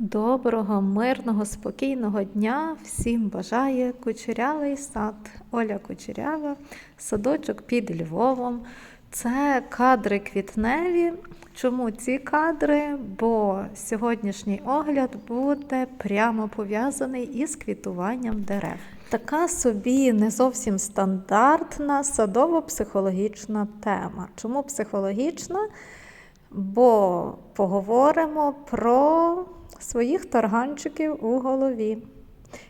Доброго, мирного, спокійного дня всім бажає кучерявий сад. Оля Кучерява, садочок під Львовом. Це кадри квітневі. Чому ці кадри? Бо сьогоднішній огляд буде прямо пов'язаний із квітуванням дерев. Така собі не зовсім стандартна садово-психологічна тема. Чому психологічна? Бо поговоримо про своїх тарганчиків у голові.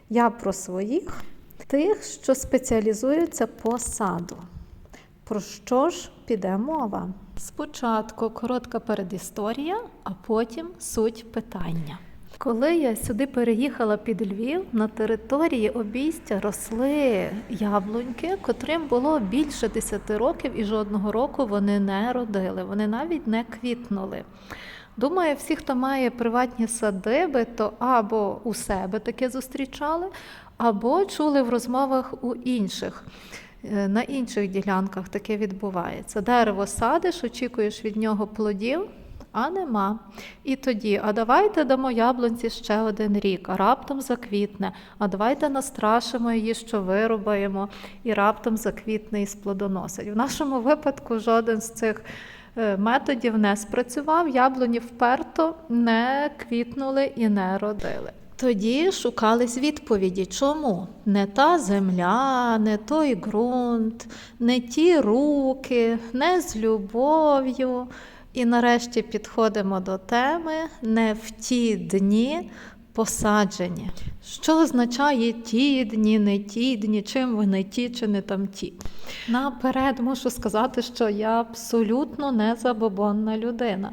Я про своїх, тих, що спеціалізуються по саду. Про що ж піде мова? Спочатку коротка передісторія, а потім суть питання. Коли я сюди переїхала під Львів, на території обійстя росли яблуньки, котрим було більше 10 років, і жодного року вони не родили, вони навіть не квітнули. Думаю, всі, хто має приватні садиби, то або у себе таке зустрічали, або чули в розмовах у інших. Е, На інших ділянках таке відбувається. Дерево садиш, очікуєш від нього плодів, а нема. І тоді, а давайте дамо яблунці ще один рік, а раптом заквітне, а давайте настрашимо її, що вирубаємо, і раптом заквітне і сплодоносить. В нашому випадку жоден з цих е, методів не спрацював, яблуні вперто не квітнули і не родили. Тоді шукались відповіді, чому не та земля, не той ґрунт, не ті руки, не з любов'ю. І нарешті підходимо до теми не в ті дні посаджені. Що означає ті дні, не ті дні, чим вони ті чи не там ті? Наперед мушу сказати, що я абсолютно не забобонна людина.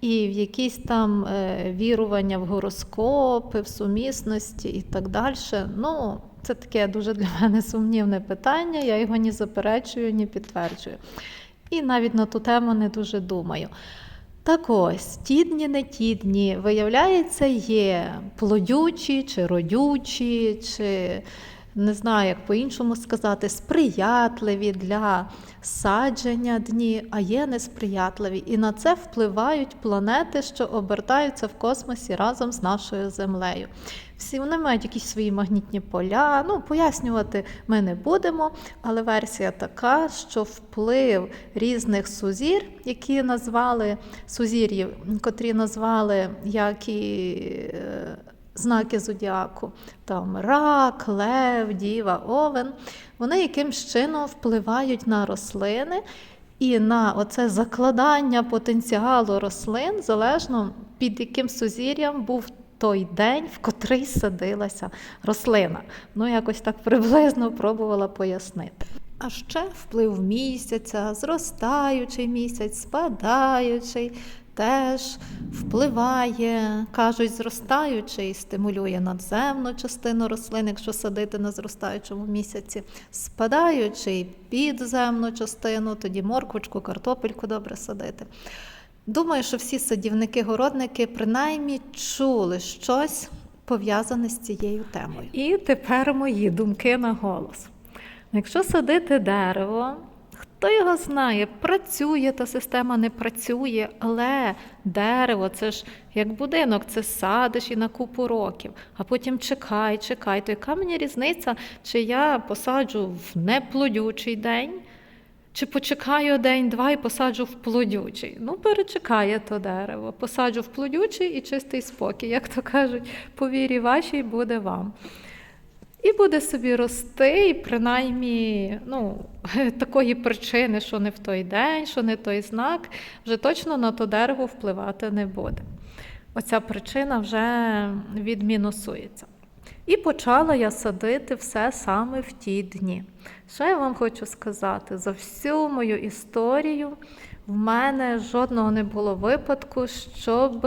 І в якісь там е, вірування в гороскопи, в сумісності і так далі. Ну, це таке дуже для мене сумнівне питання. Я його ні заперечую, ні підтверджую. І навіть на ту тему не дуже думаю. Так ось, тідні, не тідні, виявляється, є плодючі чи родючі, чи не знаю, як по-іншому сказати, сприятливі для садження дні, а є несприятливі. І на це впливають планети, що обертаються в космосі разом з нашою Землею. Всі вони мають якісь свої магнітні поля. Ну, пояснювати ми не будемо, але версія така, що вплив різних сузір, які назвали сузір'їв, котрі назвали як і е, знаки зодіаку, там рак, лев, діва, овен, вони якимсь чином впливають на рослини. І на оце закладання потенціалу рослин залежно під яким сузір'ям був той день, в котрий садилася рослина. Ну, якось так приблизно пробувала пояснити. А ще вплив місяця, зростаючий місяць, спадаючий. Теж впливає, кажуть, зростаючий стимулює надземну частину рослин, якщо садити на зростаючому місяці, спадаючий підземну частину, тоді морквочку, картопельку добре садити. Думаю, що всі садівники-городники принаймні чули щось пов'язане з цією темою. І тепер мої думки на голос. Якщо садити дерево, хто його знає, працює та система не працює, але дерево це ж як будинок, це садиш і на купу років, а потім чекай, чекай. То яка мені різниця, чи я посаджу в неплодючий день? Чи почекаю день-два і посаджу в плодючий? Ну, перечекає то дерево. Посаджу в плодючий і чистий спокій, як то кажуть, по вірі вашій буде вам. І буде собі рости, і принаймні ну, такої причини, що не в той день, що не той знак, вже точно на то дерево впливати не буде. Оця причина вже відмінусується. І почала я садити все саме в ті дні. Що я вам хочу сказати? За всю мою історію в мене жодного не було випадку, щоб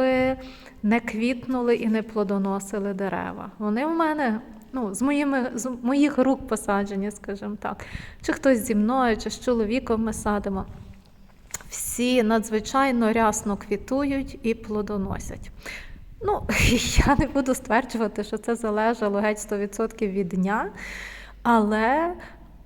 не квітнули і не плодоносили дерева. Вони в мене ну, з, моїми, з моїх рук посаджені, скажімо так. Чи хтось зі мною, чи з чоловіком ми садимо. Всі надзвичайно рясно квітують і плодоносять. Ну, я не буду стверджувати, що це залежало геть 100% від дня, але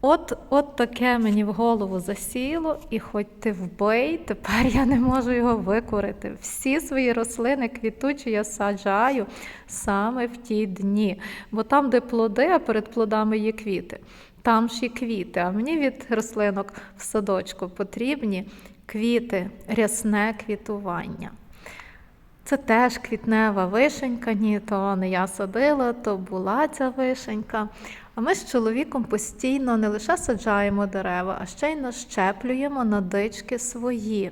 От, от таке мені в голову засіло, і хоч ти вбий, тепер я не можу його викорити. Всі свої рослини квітучі я саджаю саме в ті дні. Бо там, де плоди, а перед плодами є квіти, там ж і квіти. А мені від рослинок в садочку потрібні квіти, рясне квітування. Це теж квітнева вишенька, ні, то не я садила, то була ця вишенька. А ми з чоловіком постійно не лише саджаємо дерева, а ще й нащеплюємо на дички свої.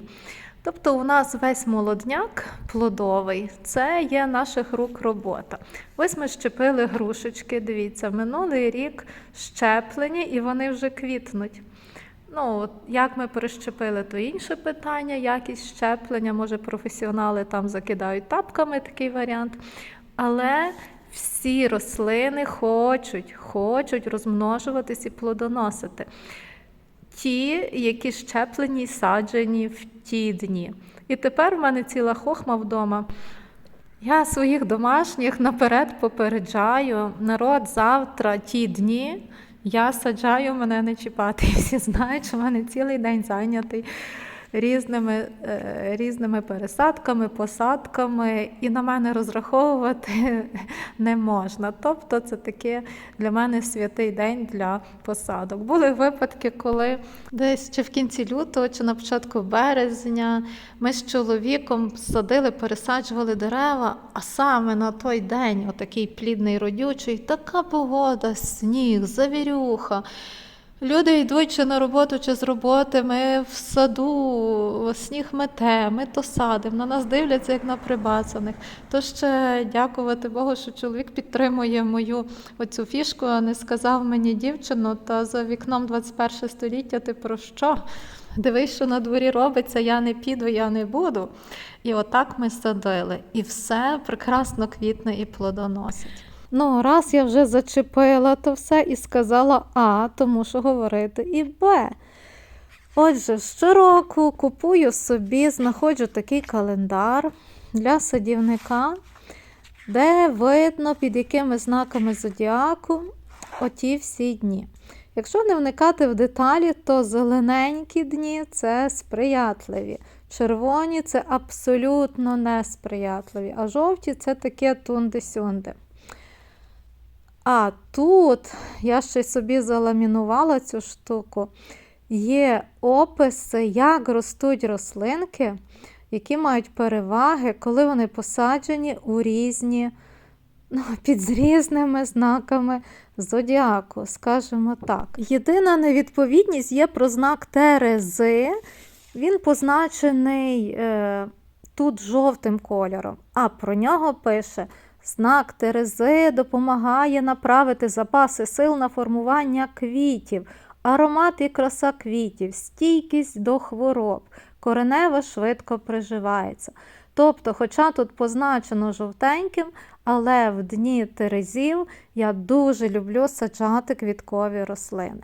Тобто у нас весь молодняк плодовий, це є наших рук робота. Ось ми щепили грушечки, дивіться, минулий рік щеплені і вони вже квітнуть. Ну, як ми перещепили, то інше питання, якість щеплення, може професіонали там закидають тапками такий варіант. Але всі рослини хочуть, хочуть розмножуватись і плодоносити. Ті, які щеплені саджені в ті дні. І тепер в мене ціла хохма вдома. Я своїх домашніх наперед попереджаю, народ завтра ті дні. Я саджаю, мене не чіпати. Всі знають, що в мене цілий день зайнятий різними, е, різними пересадками, посадками, і на мене розраховувати не можна. Тобто це таке для мене святий день для посадок. Були випадки, коли десь чи в кінці лютого, чи на початку березня ми з чоловіком садили, пересаджували дерева, а саме на той день, отакий плідний родючий, така погода, сніг, завірюха. Люди йдуть чи на роботу, чи з роботи, ми в саду, сніг мете, ми то садимо, на нас дивляться, як на прибацаних. То ще дякувати Богу, що чоловік підтримує мою оцю фішку, а не сказав мені дівчину, та за вікном 21 століття ти про що? Дивись, що на дворі робиться, я не піду, я не буду. І отак ми садили. І все прекрасно квітне і плодоносить. Ну, раз я вже зачепила то все і сказала А, тому що говорити і Б. Отже, щороку купую собі, знаходжу такий календар для садівника, де видно, під якими знаками зодіаку оті всі дні. Якщо не вникати в деталі, то зелененькі дні це сприятливі. Червоні це абсолютно несприятливі, а жовті це таке тунди-сюнди. А тут я ще собі заламінувала цю штуку. Є описи, як ростуть рослинки, які мають переваги, коли вони посаджені у різні, ну, під різними знаками зодіаку, скажімо так. Єдина невідповідність є про знак Терези. Він позначений е, тут жовтим кольором, а про нього пише. Знак Терези допомагає направити запаси сил на формування квітів, аромат і краса квітів, стійкість до хвороб, коренева швидко приживається. Тобто, хоча тут позначено жовтеньким, але в дні Терезів я дуже люблю саджати квіткові рослини.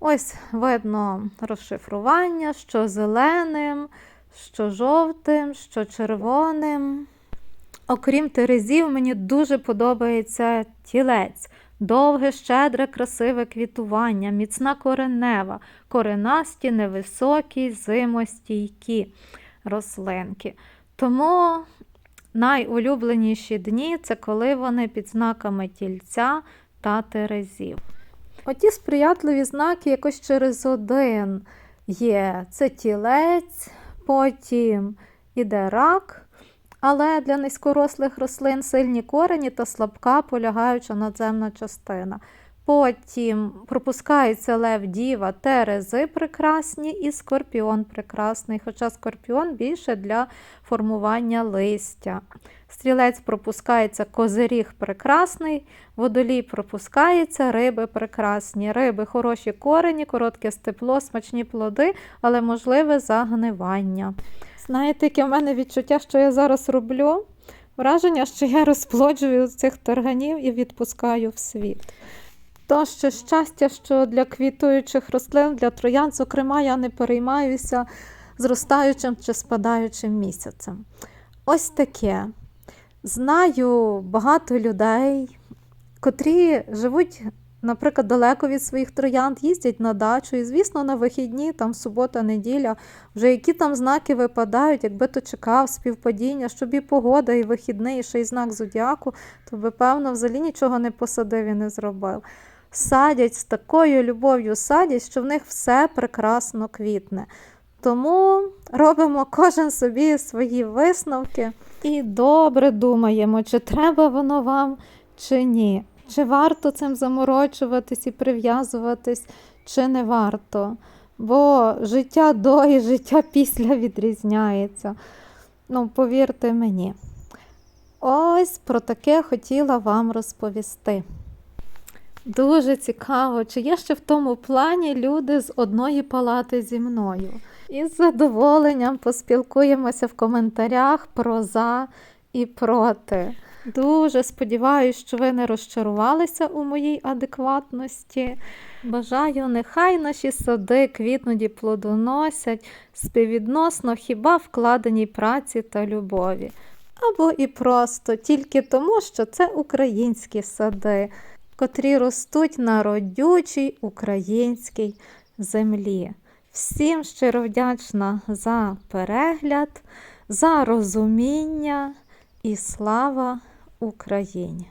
Ось видно розшифрування, що зеленим, що жовтим, що червоним. Окрім терезів, мені дуже подобається тілець. Довге, щедре, красиве квітування, міцна коренева, коренасті, невисокі, зимостійкі рослинки. Тому найулюбленіші дні це коли вони під знаками тільця та терезів. Оті сприятливі знаки якось через один є. Це тілець, потім іде рак. Але для низькорослих рослин сильні корені та слабка полягаюча надземна частина. Потім пропускається лев діва, терези прекрасні і скорпіон прекрасний, хоча скорпіон більше для формування листя. Стрілець пропускається козиріг прекрасний, водолій пропускається, риби прекрасні. Риби хороші корені, коротке степло, смачні плоди, але можливе загнивання. Знаєте, яке в мене відчуття, що я зараз роблю? Враження, що я розплоджую цих тарганів і відпускаю в світ. То ще щастя, що для квітуючих рослин, для троян, зокрема, я не переймаюся зростаючим чи спадаючим місяцем. Ось таке. Знаю багато людей, котрі живуть наприклад, далеко від своїх троянд, їздять на дачу, і, звісно, на вихідні, там субота, неділя, вже які там знаки випадають, якби то чекав співпадіння, щоб і погода, і вихідний, і ще й знак зодіаку, то би, певно, взагалі нічого не посадив і не зробив. Садять з такою любов'ю садять, що в них все прекрасно квітне. Тому робимо кожен собі свої висновки і добре думаємо, чи треба воно вам, чи ні. Чи варто цим заморочуватись і прив'язуватись, чи не варто. Бо життя до і життя після відрізняється. Ну, повірте мені. Ось про таке хотіла вам розповісти. Дуже цікаво, чи є ще в тому плані люди з одної палати зі мною. І з задоволенням поспілкуємося в коментарях про за і проти. Дуже сподіваюся, що ви не розчарувалися у моїй адекватності. Бажаю, нехай наші сади квітнуть і плодоносять співвідносно хіба вкладеній праці та любові. Або і просто тільки тому, що це українські сади, котрі ростуть на родючій українській землі. Всім щиро вдячна за перегляд, за розуміння і слава Україні!